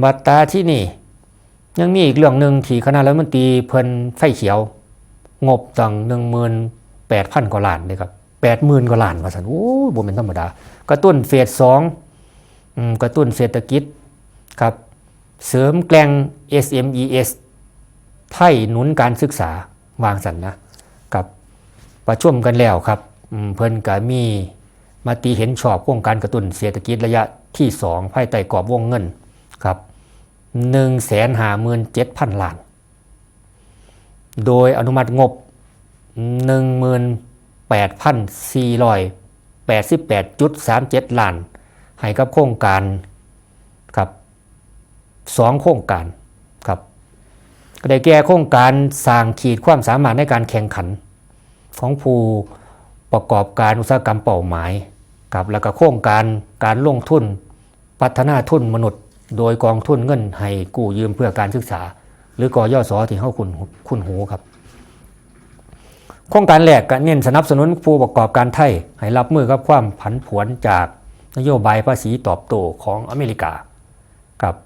บัตรตาที่นี่ ยังมีอีกเรื่องหนึ่งที่คณะรัฐมนตรีเพิ่นไฟเขียว งบตั้งหนึ่งหมื่นแปดพันกว่าล้านเลยครับแปดหมื่นกว่าล้านว่าสันโอ้ยบ่เป็นธรรมดากระตุ้นเฟสสองกระตุ้นเศรษฐกิจครับเสริมแกลง SMES ไทยหนุนการศึกษาวางสันนะกับประชุมกันแล้วครับเพิ่นก็มีมาตีเห็นชอบโครงการกระตุ้นเศรษฐกิจระยะที่ 2 ภายใต้กรอบวงเงิน ครับ1 5 7 0 0 0ล้าน โดยอนุมัติงบ 18,488.37 ล้าน ให้กับโครงการครับสองโครงการครับก็ได้แก่โครงการสร้างขีดความสามารถในการแข่งขัน ของผู้ประกอบการอุตสาหกรรมเป้าหมายครับแล้วก็โครงการการลงทุน พัฒนาทุนมนุษย์ โดยกองทุนเงินให้กู้ยืมเพื่อการศึกษา หรือกอยศที่เข้าคุณคุณหูครับโครงการแรกก็เน้นสนับสนุนผู้ประกอบการไทย ให้รับมือกับความผันผวนจากนโยบายภาษีตอบโต้ของอเมริกาครับ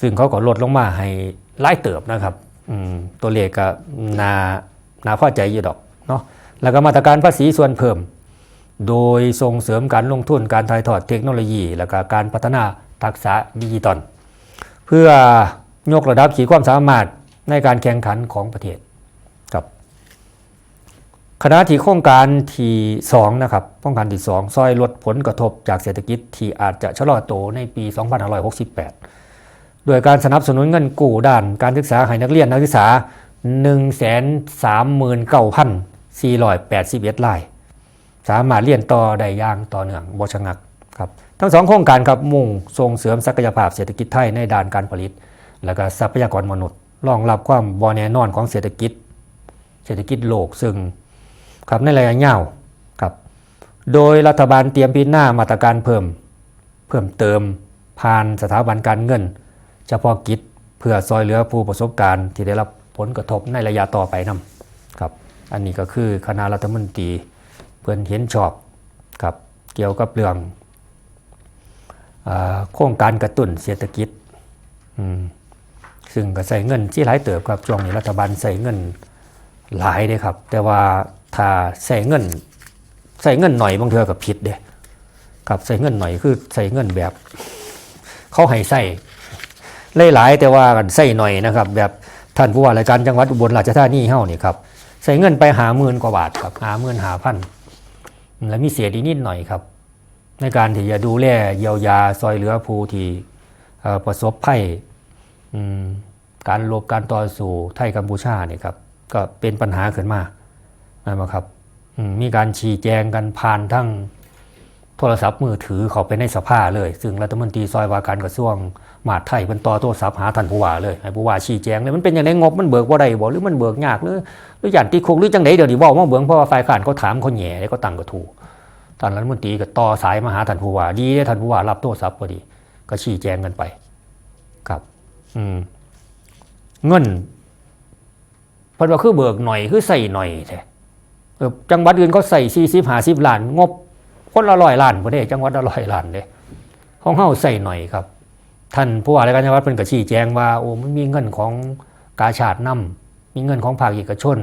ซึ่งเขาก็ลดลงมาให้ไล่เติบนะครับตัวเลขก็นานาพอใจอยู่ดอกเนาะแล้วก็มาตรการภาษีส่วนเพิ่ม โดยส่งเสริมการลงทุนการถ่ายทอดเทคโนโลยี และก็การพัฒนา ทักษะดิจิตอลเพื่อยกระดับขีดความสามารถในการแข่งขันของประเทศครับคณะที่โครงการที่2นะครับโครงการที่2ซอยลดผลกระทบจากเศรษฐกิจที่อาจจะชะลอตัวในปี 2568 โดยการสนับสนุนเงินกู้ด้านการศึกษาให้นักเรียนนักศึกษา 139,481ราย สามารถเรียนต่อได้อย่างต่อเนื่องบชะงัก ครับทั้งสองโครงการครับมุ่งส่งเสริมศักยภาพเศรษฐกิจไทยในด้านการผลิต และก็ทรัพยากรมนุษย์รองรับความบอแน่นอนของเศรษฐกิจ เศรษฐกิจโลกซึ่งครับในระยะยาวครับโดยรัฐบาลเตรียมพิจารณามาตรการเพิ่ม เพิ่มเติมผ่านสถาบันการเงิน เฉพาะกิจเพื่อซอยเหลือผู้ประสบการณ์ที่ได้รับผลกระทบในระยะต่อไปนํครับอันนี้ก็คือคณะรัฐมนตรีเพื่อนเห็นชอบครับเกี่ยวกับเรื่อง โครงการกระตุ้นเศรษฐกิจซึ่งก็ใส่เงินที่หลายเติบครับช่วงนี้รัฐบาลใส่เงินหลายเลยครับ แต่ว่าถ้าใส่เงินใส่เงินหน่อยบางเทือกับผิดเด้ครับใส่เงินหน่อยคือใส่เงินแบบเขาให้ใส่หลายๆแต่ว่ากันใส่หน่อยนะครับ แบบท่านผู้ว่าราชการจังหวัดอุบลราชธานีเฮ้านี่ครับใส่เงินไปหาหมื่นกว่าบาทครับหาหมื่นหาพันแล้วมีเสียดีนิดหน่อยครับ ในการที่จะดูแลเยียวยาซอยเหลือผู้ที่ประสบภัยการลบการต่อสู้ไทยกัมพูชาเนี่ยครับก็เป็นปัญหาขึ้นมานะครับมมีการชี้แจงกันผ่านทั้งโทรศัพท์มือถือเขาไปในสภาเลย ซึ่งรัฐมนตรีซอยว่าการกระทรวงมหาดไทยเป็นต่อโทรศัพท์หาท่านผู้ว่าเลยให้ผู้ว่าชี้แจงเลยมันเป็นอย่างไรงบมันเบิกบ่าได้บ่หรือมันเบิกยากหรือหรืออย่างที่คุกหรือจังไดเดี๋ยวนี้เว้ามาเบิ่งเพราะว่าฝ่ายค้านเขาถามเขาแหย่แล้วก็ตั้งกระทู้ ท่านรัฐมนตรีก็ต่อสายมาหาท่านผู้ว่าดีเด้ท่านผู้ว่ารับโทรศัพท์พอดี ก็ชี้แจงกันไป ครับ อืมเงินพิ่นว่าคือเบิกหน่อยคือใส่หน่อยแท้จังหวัดอื่นเขาใส่40 50ล้าน งบ คนละร้อยล้านประเทศจังหวัดละร้อยล้านเด้ของเฮาใส่หน่อยครับ ท่านผู้ว่าราชการจังหวัดเพิ่นก็ชี้แจงว่าโอ้มันมีเงินของกาชาตินํมีเงินของภาคเอกชน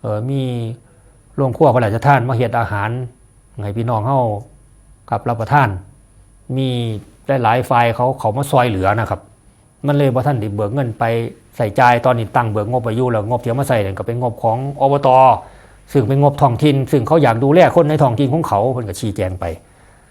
เออมีโรงครัวพระราชทานมาเฮ็ดอาหาร ให้พี่น้องเฮากับรับประทาน มีได้หลายฝ่ายเขาเขามาซอยเหลือนะครับ มันเลยบ่ท่านได้เบิกเงินไปใส่ใจตอนนี้ตั้งเบิกงบไปยุ่แล้วงบเที่ยมาใส่นั่นก็เป็นงบของอบตซึ่งเป็นงบท้องถิ่นซึ่งเขาอยากดูแลคนในท้องถิ่นของเขาเพิ่นก็ชี้แจงไป